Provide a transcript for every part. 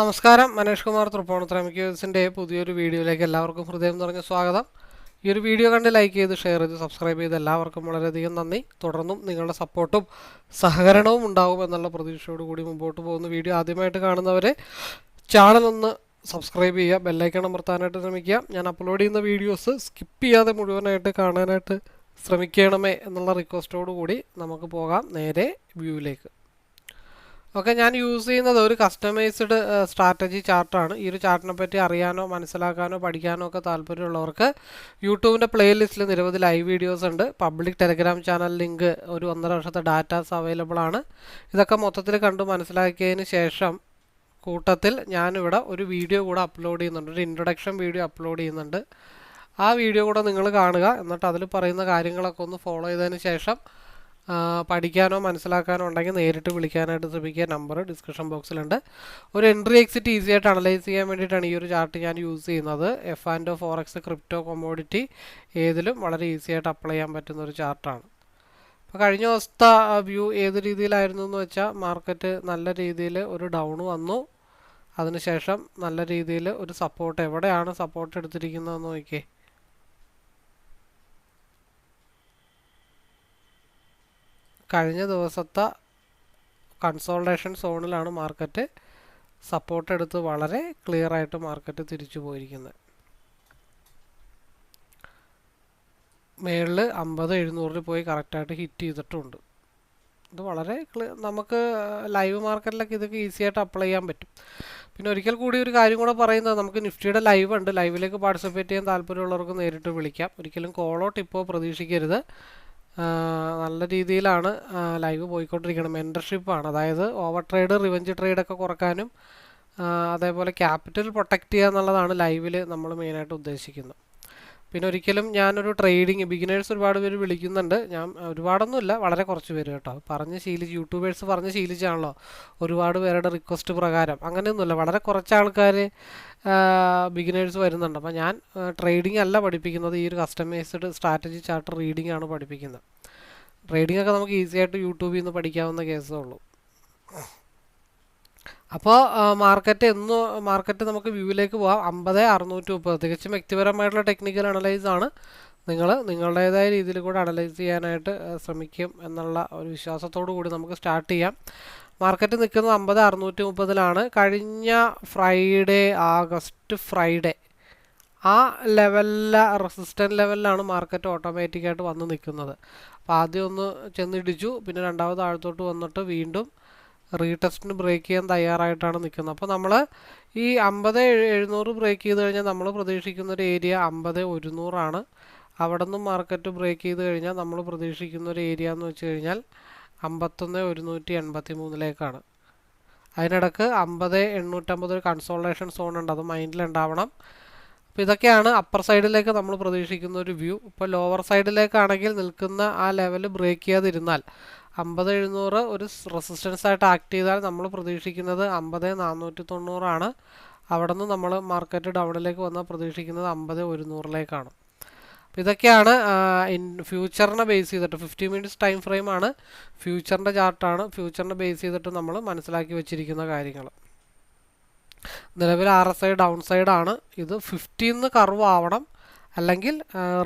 നമസ്കാരം. മനേഷ് കുമാർ തൃപ്പോണത്ര മിക്കേഴ്സിന്റെ പുതിയൊരു വീഡിയോയിലേക്ക് എല്ലാവർക്കും ഹൃദയം നിറഞ്ഞ സ്വാഗതം. ഈ ഒരു വീഡിയോ കണ്ട് ലൈക്ക് ചെയ്ത് ഷെയർ ചെയ്ത് സബ്സ്ക്രൈബ് ചെയ്ത് എല്ലാവർക്കും വളരെയധികം നന്ദി. തുടർന്നും നിങ്ങളുടെ സപ്പോർട്ടും സഹകരണവും ഉണ്ടാവും എന്നുള്ള പ്രതീക്ഷയോട് കൂടി മുമ്പോട്ട് പോകുന്ന വീഡിയോ ആദ്യമായിട്ട് കാണുന്നവരെ ചാനൽ ഒന്ന് സബ്സ്ക്രൈബ് ചെയ്യുക ബെല്ലൈക്കൺ അമർത്താനായിട്ട് ശ്രമിക്കുക. ഞാൻ അപ്ലോഡ് ചെയ്യുന്ന വീഡിയോസ് സ്കിപ്പ് ചെയ്യാതെ മുഴുവനായിട്ട് കാണാനായിട്ട് ശ്രമിക്കണമേ എന്നുള്ള റിക്വസ്റ്റോടുകൂടി നമുക്ക് പോകാം നേരെ വ്യൂവിലേക്ക് ഓക്കെ ഞാൻ യൂസ് ചെയ്യുന്നത് ഒരു കസ്റ്റമൈസ്ഡ് സ്ട്രാറ്റജി ചാർട്ടാണ്. ഈ ഒരു ചാർട്ടിനെ പറ്റി അറിയാനോ മനസ്സിലാക്കാനോ പഠിക്കാനോ ഒക്കെ താല്പര്യമുള്ളവർക്ക് യൂട്യൂബിന്റെ പ്ലേലിസ്റ്റിൽ നിരവധി ലൈവ് വീഡിയോസ് ഉണ്ട്. പബ്ലിക് ടെലഗ്രാം ചാനൽ ലിങ്ക് ഒരു ഒന്നര വർഷത്തെ ഡാറ്റാസ് അവൈലബിൾ ആണ്. ഇതൊക്കെ മൊത്തത്തിൽ കണ്ടു മനസ്സിലാക്കിയതിന് ശേഷം കൂട്ടത്തിൽ ഞാനിവിടെ ഒരു വീഡിയോ കൂടെ അപ്ലോഡ് ചെയ്യുന്നുണ്ട്. ഒരു ഇൻട്രൊഡക്ഷൻ വീഡിയോ അപ്ലോഡ് ചെയ്യുന്നുണ്ട്. ആ വീഡിയോ കൂടെ നിങ്ങൾ കാണുക. എന്നിട്ട് അതിൽ പറയുന്ന കാര്യങ്ങളൊക്കെ ഒന്ന് ഫോളോ ചെയ്തതിന് ശേഷം പഠിക്കാനോ മനസ്സിലാക്കാനോ ഉണ്ടെങ്കിൽ നേരിട്ട് വിളിക്കാനായിട്ട് ശ്രമിക്കുക. നമ്പർ ഡിസ്ക്രിപ്ഷൻ ബോക്സിലുണ്ട് ഒരു എൻട്രി എക്സിറ്റ് ഈസി ആയിട്ട് അനലൈസ് ചെയ്യാൻ വേണ്ടിയിട്ടാണ് ഈ ഒരു ചാർട്ട് ഞാൻ യൂസ് ചെയ്യുന്നത്. F and forex crypto commodity ഏതിലും വളരെ ഈസി ആയിട്ട് അപ്ലൈ ചെയ്യാൻ പറ്റുന്ന ഒരു ചാർട്ടാണ് അപ്പോൾ കഴിഞ്ഞ ദിവസത്തെ വ്യൂ ഏത് രീതിയിലായിരുന്നു എന്ന് വെച്ചാൽ മാർക്കറ്റ് നല്ല രീതിയിൽ ഒരു ഡൗൺ വന്നു. അതിനുശേഷം നല്ല രീതിയിൽ ഒരു സപ്പോർട്ട് എവിടെയാണ് സപ്പോർട്ട് എടുത്തിരിക്കുന്നതെന്ന് നോക്കിയേ. കഴിഞ്ഞ ദിവസത്തെ കൺസോൾട്ടേഷൻ സോണിലാണ് മാർക്കറ്റ് സപ്പോർട്ട് എടുത്ത് വളരെ ക്ലിയർ ആയിട്ട് മാർക്കറ്റ് തിരിച്ചു പോയിരിക്കുന്നത് മേളിൽ അമ്പത് എഴുന്നൂറിൽ പോയി കറക്റ്റായിട്ട് ഹിറ്റ് ചെയ്തിട്ടുണ്ട്. ഇത് വളരെ നമുക്ക് ലൈവ് മാർക്കറ്റിലൊക്കെ ഇതൊക്കെ ഈസി ആയിട്ട് അപ്ലൈ ചെയ്യാൻ പറ്റും. പിന്നെ ഒരിക്കൽ കൂടി ഒരു കാര്യം കൂടെ പറയുന്നത് നമുക്ക് നിഫ്റ്റിയുടെ ലൈവ് ഉണ്ട്. ലൈവിലേക്ക് പാർട്ടിസിപ്പേറ്റ് ചെയ്യാൻ താല്പര്യമുള്ളവർക്ക് നേരിട്ട് വിളിക്കാം. ഒരിക്കലും കോളോ ടിപ്പോ പ്രതീക്ഷിക്കരുത്. നല്ല രീതിയിലാണ് ലൈവ് പോയിക്കൊണ്ടിരിക്കുന്നത്. മെന്റർഷിപ്പാണ് അതായത് ഓവർ ട്രേഡ് റിവഞ്ച് ട്രേഡൊക്കെ കുറക്കാനും അതേപോലെ ക്യാപിറ്റൽ പ്രൊട്ടക്റ്റ് ചെയ്യുക എന്നുള്ളതാണ് ലൈവിൽ നമ്മൾ മെയിനായിട്ട് ഉദ്ദേശിക്കുന്നത്. പിന്നെ ഒരിക്കലും ഞാനൊരു ട്രേഡിങ് ബിഗിനേഴ്സ് ഒരുപാട് പേര് വിളിക്കുന്നുണ്ട്. ഞാൻ ഒരുപാടൊന്നുമില്ല വളരെ കുറച്ച് പേര് കേട്ടോ. പറഞ്ഞ് ശീലിച്ച് യൂട്യൂബേഴ്സ് പറഞ്ഞ് ശീലിച്ചാണല്ലോ ഒരുപാട് പേരുടെ റിക്വസ്റ്റ് പ്രകാരം. അങ്ങനെയൊന്നുമില്ല വളരെ കുറച്ച് ആൾക്കാർ ബിഗിനേഴ്സ് വരുന്നുണ്ട്. അപ്പോൾ ഞാൻ ട്രേഡിംഗ് അല്ല പഠിപ്പിക്കുന്നത്. ഈ ഒരു കസ്റ്റമൈസ്ഡ് സ്ട്രാറ്റജി ചാർട്ട് റീഡിംഗ് ആണ് പഠിപ്പിക്കുന്നത്. ട്രേഡിംഗ് ഒക്കെ നമുക്ക് ഈസി ആയിട്ട് യൂട്യൂബിൽ നിന്ന് പഠിക്കാവുന്ന കേസേ ഉള്ളൂ. അപ്പോൾ മാർക്കറ്റ് എന്ന് മാർക്കറ്റ് നമുക്ക് വ്യൂവിലേക്ക് പോകാം അമ്പത് അറുന്നൂറ്റി മുപ്പത്. തികച്ചും വ്യക്തിപരമായിട്ടുള്ള ടെക്നിക്കൽ അനലൈസ് ആണ്. നിങ്ങൾ നിങ്ങളുടേതായ രീതിയിൽ കൂടെ അനലൈസ് ചെയ്യാനായിട്ട് ശ്രമിക്കും എന്നുള്ള ഒരു വിശ്വാസത്തോടു കൂടി നമുക്ക് സ്റ്റാർട്ട് ചെയ്യാം. മാർക്കറ്റ് നിൽക്കുന്നത് അമ്പത് അറുന്നൂറ്റി മുപ്പതിലാണ്. കഴിഞ്ഞ ഫ്രൈഡേ ആഗസ്റ്റ് ഫ്രൈഡേ ആ ലെവലില റെസിസ്റ്റന്റ് ലെവലിലാണ് മാർക്കറ്റ് ഓട്ടോമാറ്റിക്കായിട്ട് വന്ന് നിൽക്കുന്നത്. അപ്പോൾ ആദ്യം ഒന്ന് ചെന്നിടിച്ചു. പിന്നെ രണ്ടാമത് താഴത്തോട്ട് വന്നിട്ട് വീണ്ടും റീടെസ്റ്റിന് ബ്രേക്ക് ചെയ്യാൻ തയ്യാറായിട്ടാണ് നിൽക്കുന്നത്. അപ്പോൾ നമ്മൾ ഈ അമ്പത് എഴുന്നൂറ് ബ്രേക്ക് ചെയ്ത് കഴിഞ്ഞാൽ നമ്മൾ പ്രതീക്ഷിക്കുന്ന ഒരു ഏരിയ അമ്പത് ഒരുന്നൂറാണ്. അവിടെ നിന്നും മാർക്കറ്റ് ബ്രേക്ക് ചെയ്ത് കഴിഞ്ഞാൽ നമ്മൾ പ്രതീക്ഷിക്കുന്ന ഒരു ഏരിയ എന്ന് വെച്ച് കഴിഞ്ഞാൽ അമ്പത്തൊന്ന് ഒരുന്നൂറ്റി എൺപത്തി മൂന്നിലേക്കാണ് അതിനിടക്ക് അമ്പത് എണ്ണൂറ്റമ്പത് ഒരു കൺസോൾട്ടേഷൻ സോൺ ഉണ്ട്. അത് മൈൻഡിലുണ്ടാവണം അപ്പോൾ ഇതൊക്കെയാണ് അപ്പർ സൈഡിലേക്ക് നമ്മൾ പ്രതീക്ഷിക്കുന്ന ഒരു വ്യൂ ഇപ്പോൾ ലോവർ സൈഡിലേക്കാണെങ്കിൽ നിൽക്കുന്ന ആ ലെവൽ ബ്രേക്ക് ചെയ്യാതിരുന്നാൽ അമ്പത് എഴുന്നൂറ് ഒരു റെസിസ്റ്റൻസ് ആയിട്ട് ആക്ട് ചെയ്താൽ നമ്മൾ പ്രതീക്ഷിക്കുന്നത് അമ്പത് നാനൂറ്റി തൊണ്ണൂറാണ് അവിടെ നിന്ന് നമ്മൾ മാർക്കറ്റ് ഡൗണിലേക്ക് വന്നാൽ പ്രതീക്ഷിക്കുന്നത് അമ്പത് ഒരുന്നൂറിലേക്കാണ്. അപ്പോൾ ഇതൊക്കെയാണ് ഇൻ ഫ്യൂച്ചറിനെ ബേസ് ചെയ്തിട്ട് ഫിഫ്റ്റി മിനിറ്റ്സ് ടൈം ഫ്രെയിമാണ് ഫ്യൂച്ചറിന്റെ ചാർട്ടാണ് ഫ്യൂച്ചറിനെ ബേസ് ചെയ്തിട്ട് നമ്മൾ മനസ്സിലാക്കി വെച്ചിരിക്കുന്ന കാര്യങ്ങൾ. നിലവിൽ ആർ എസ് ഐ ഡൗൺ സൈഡാണ് ഇത് ഫിഫ്റ്റീന്ന് കർവ് ആവണം. അല്ലെങ്കിൽ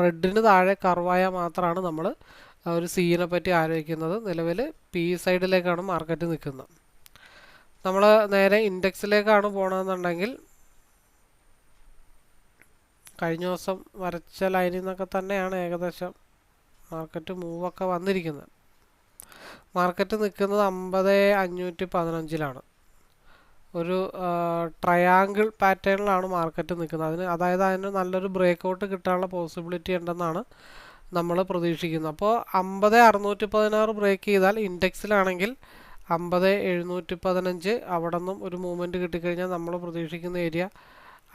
റെഡിന് താഴെ കർവായാൽ മാത്രമാണ് നമ്മൾ ഒരു സീനെ പറ്റി ആലോചിക്കുന്നത് നിലവിൽ പി സൈഡിലേക്കാണ് മാർക്കറ്റ് നിൽക്കുന്നത്. നമ്മൾ നേരെ ഇൻഡെക്സിലേക്കാണ് പോകണമെന്നുണ്ടെങ്കിൽ കഴിഞ്ഞ ദിവസം വരച്ച ലൈനിൽ നിന്നൊക്കെ തന്നെയാണ് ഏകദേശം മാർക്കറ്റ് മൂവൊക്കെ വന്നിരിക്കുന്നത്. മാർക്കറ്റ് നിൽക്കുന്നത് അമ്പത് അഞ്ഞൂറ്റി പതിനഞ്ചിലാണ്. ഒരു ട്രയാങ്കിൾ പാറ്റേണിലാണ് മാർക്കറ്റ് നിൽക്കുന്നത്. അതിന് അതായത് അതിന് നല്ലൊരു ബ്രേക്ക് ഔട്ട് കിട്ടാനുള്ള പോസിബിലിറ്റി ഉണ്ടെന്നാണ് നമ്മൾ പ്രതീക്ഷിക്കുന്നു. അപ്പോൾ അമ്പത് അറുന്നൂറ്റി പതിനാറ് ബ്രേക്ക് ചെയ്താൽ ഇൻഡെക്സിലാണെങ്കിൽ അമ്പത് എഴുന്നൂറ്റി പതിനഞ്ച് അവിടെ നിന്നും ഒരു മൂവ്മെന്റ് കിട്ടിക്കഴിഞ്ഞാൽ നമ്മൾ പ്രതീക്ഷിക്കുന്ന ഏരിയ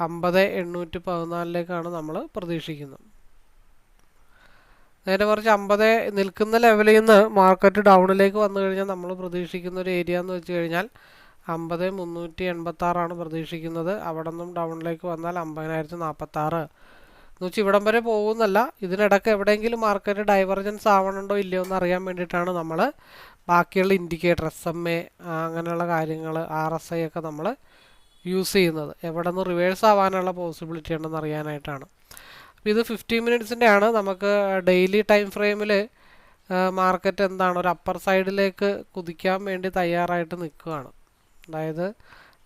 അമ്പത് എണ്ണൂറ്റി പതിനാലിലേക്കാണ് നമ്മൾ പ്രതീക്ഷിക്കുന്നത്. നേരെ മറിച്ച് അമ്പത് നിൽക്കുന്ന ലെവലിൽ നിന്ന് മാർക്കറ്റ് ഡൗണിലേക്ക് വന്നു കഴിഞ്ഞാൽ നമ്മൾ പ്രതീക്ഷിക്കുന്ന ഒരു ഏരിയ എന്ന് വെച്ച് കഴിഞ്ഞാൽ അമ്പത് മുന്നൂറ്റി എൺപത്തി ആറാണ് പ്രതീക്ഷിക്കുന്നത്. അവിടെ നിന്നും ഡൗണിലേക്ക് വന്നാൽ അമ്പതിനായിരത്തി നാൽപ്പത്തി ആറ് എന്ന് വെച്ചാൽ ഇവിടം വരെ പോകുന്നല്ല ഇതിനിടയ്ക്ക് എവിടെയെങ്കിലും മാർക്കറ്റ് ഡൈവർജൻസ് ആവണുണ്ടോ ഇല്ലയോ എന്ന് അറിയാൻ വേണ്ടിയിട്ടാണ് നമ്മൾ ബാക്കിയുള്ള ഇൻഡിക്കേറ്റർ എസ് എം എ അങ്ങനെയുള്ള കാര്യങ്ങൾ ആർ എസ് ഐ ഒക്കെ നമ്മൾ യൂസ് ചെയ്യുന്നത്. എവിടെ നിന്ന് റിവേഴ്സ് ആവാനുള്ള പോസിബിലിറ്റി ഉണ്ടെന്ന് അറിയാനായിട്ടാണ്. അപ്പോൾ ഇത് ഫിഫ്റ്റി മിനിറ്റ്സിന്റെ ആണ് നമുക്ക് ഡെയിലി ടൈം ഫ്രെയിമിൽ മാർക്കറ്റ് എന്താണ് ഒരു അപ്പർ സൈഡിലേക്ക് കുതിക്കാൻ വേണ്ടി തയ്യാറായിട്ട് നിൽക്കുകയാണ്. അതായത്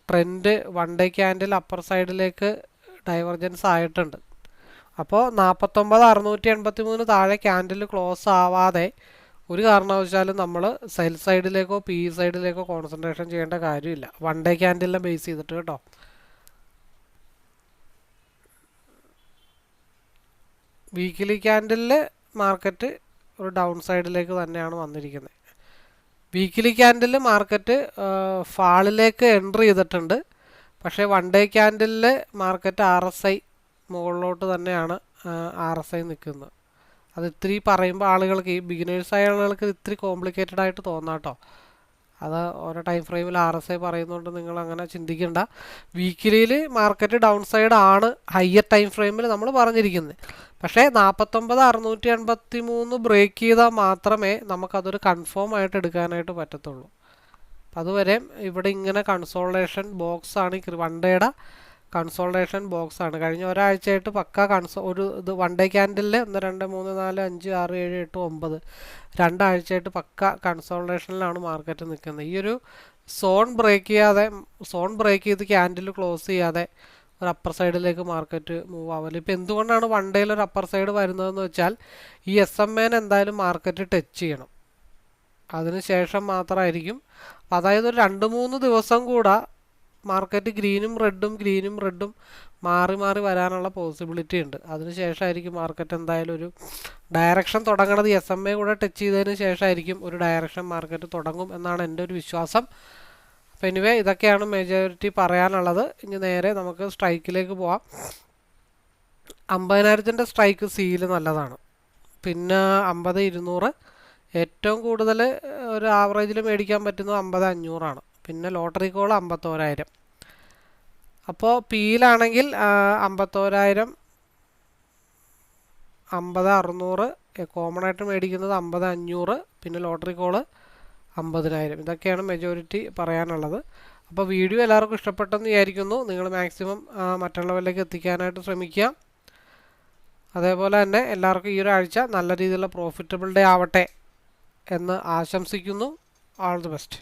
trend one day candle upper സൈഡിലേക്ക് ഡൈവർജൻസ് ആയിട്ടുണ്ട്. അപ്പോൾ നാൽപ്പത്തൊമ്പത് അറുന്നൂറ്റി എൺപത്തി മൂന്ന് താഴെ ക്യാൻഡിൽ ക്ലോസ് ആവാതെ ഒരു കാരണവശാലും നമ്മൾ സെൽ സൈഡിലേക്കോ പി സൈഡിലേക്കോ കോൺസെൻട്രേഷൻ ചെയ്യേണ്ട കാര്യമില്ല. വൺ ഡേ ക്യാൻഡിലിനെ ബേസ് ചെയ്തിട്ട് കേട്ടോ. വീക്കിലി ക്യാൻഡിലിൽ മാർക്കറ്റ് ഒരു ഡൗൺ സൈഡിലേക്ക് തന്നെയാണ് വന്നിരിക്കുന്നത്. വീക്കിലി ക്യാൻഡിൽ മാർക്കറ്റ് ഫാളിലേക്ക് എൻട്രി ചെയ്തിട്ടുണ്ട്. പക്ഷേ വൺ ഡേ ക്യാൻഡിലിൽ മാർക്കറ്റ് ആർ എസ് ഐ മുകളിലോട്ട് തന്നെയാണ് ആർ എസ് ഐ നിൽക്കുന്നത്. അത് ഇത്തിരി പറയുമ്പോൾ ആളുകൾക്ക് ഈ ബിഗിനേഴ്സായ ആളുകൾക്ക് ഇത്തിരി കോംപ്ലിക്കേറ്റഡ് ആയിട്ട് തോന്നാട്ടോ അത് ഓരോ ടൈം ഫ്രെയിമിൽ ആർ എസ് ഐ പറയുന്നതുകൊണ്ട് നിങ്ങൾ അങ്ങനെ ചിന്തിക്കേണ്ട. വീക്കിലിയിൽ മാർക്കറ്റ് ഡൗൺ സൈഡ് ആണ് ഹയർ ടൈം ഫ്രെയിമിൽ നമ്മൾ പറഞ്ഞിരിക്കുന്നത് പക്ഷേ നാൽപ്പത്തൊമ്പത് അറുന്നൂറ്റി എൺപത്തി മൂന്ന് ബ്രേക്ക് ചെയ്താൽ മാത്രമേ നമുക്കതൊരു കൺഫേം ആയിട്ട് എടുക്കാനായിട്ട് പറ്റത്തുള്ളൂ. അതുവരെ ഇവിടെ ഇങ്ങനെ കൺസോളേഷൻ ബോക്സാണ് ഈ വൺ ഡേയുടെ കൺസോൾട്ടേഷൻ ബോക്സ് ആണ്. കഴിഞ്ഞ ഒരാഴ്ചയായിട്ട് പക്ക കൺസോ ഒരു ഇത് വൺ ഡേ ക്യാൻഡലിൽ ഒന്ന് രണ്ട് മൂന്ന് നാല് അഞ്ച് ആറ് ഏഴ് എട്ട് ഒമ്പത്. രണ്ടാഴ്ചയായിട്ട് പക്ക കൺസോൾട്ടേഷനിലാണ് മാർക്കറ്റ് നിൽക്കുന്നത് ഈ ഒരു സോൺ ബ്രേക്ക് ചെയ്യാതെ സോൺ ബ്രേക്ക് ചെയ്ത് ക്യാൻഡിൽ ക്ലോസ് ചെയ്യാതെ ഒരു അപ്പർ സൈഡിലേക്ക് മാർക്കറ്റ് മൂവ് ആവില്ല ഇപ്പോൾ എന്തുകൊണ്ടാണ് വൺ ഡേയിൽ ഒരു അപ്പർ സൈഡ് വരുന്നതെന്ന് വെച്ചാൽ ഈ എസ് എം എന് എന്തായാലും മാർക്കറ്റ് ടച്ച് ചെയ്യണം. അതിന് ശേഷം മാത്രമായിരിക്കും അതായത് ഒരു രണ്ട് മൂന്ന് ദിവസം കൂടെ മാർക്കറ്റ് ഗ്രീനും റെഡും ഗ്രീനും റെഡും മാറി മാറി വരാനുള്ള പോസിബിലിറ്റി ഉണ്ട്. അതിനുശേഷമായിരിക്കും മാർക്കറ്റ് എന്തായാലും ഒരു ഡയറക്ഷൻ തുടങ്ങണത്. എസ് എം എ കൂടെ ടച്ച് ചെയ്തതിന് ശേഷമായിരിക്കും ഒരു ഡയറക്ഷൻ മാർക്കറ്റ് തുടങ്ങും എന്നാണ് എന്റെ ഒരു വിശ്വാസം. അപ്പോൾ എനിവേ ഇതൊക്കെയാണ് മെജോറിറ്റി പറയാനുള്ളത്. ഇനി നേരെ നമുക്ക് സ്ട്രൈക്കിലേക്ക് പോവാം. അമ്പതിനായിരത്തിന്റെ സ്ട്രൈക്ക് സീൽ നല്ലതാണ്. പിന്നെ അമ്പത് ഇരുന്നൂറ്. ഏറ്റവും കൂടുതൽ ഒരു ആവറേജിൽ മേടിക്കാൻ പറ്റുന്നത് അമ്പത് അഞ്ഞൂറാണ്. പിന്നെ ലോട്ടറി കോൾ അമ്പത്തോരായിരം. അപ്പോൾ പിയിലാണെങ്കിൽ അമ്പത്തോരായിരം അമ്പത് അറുന്നൂറ് കോമൺ ആയിട്ട് മേടിക്കുന്നത് അമ്പത് അഞ്ഞൂറ് പിന്നെ ലോട്ടറി കോൾ അമ്പതിനായിരം. ഇതൊക്കെയാണ് മെജോറിറ്റി പറയാനുള്ളത്. അപ്പോൾ വീഡിയോ എല്ലാവർക്കും ഇഷ്ടപ്പെട്ടെന്ന് വിചാരിക്കുന്നു. നിങ്ങൾ മാക്സിമം മറ്റുള്ളവരിലേക്ക് എത്തിക്കാനായിട്ട് ശ്രമിക്കുക. അതേപോലെ തന്നെ എല്ലാവർക്കും ഈ ഒരാഴ്ച നല്ല രീതിയിലുള്ള പ്രോഫിറ്റബിൾ ഡേ ആവട്ടെ എന്ന് ആശംസിക്കുന്നു. All the best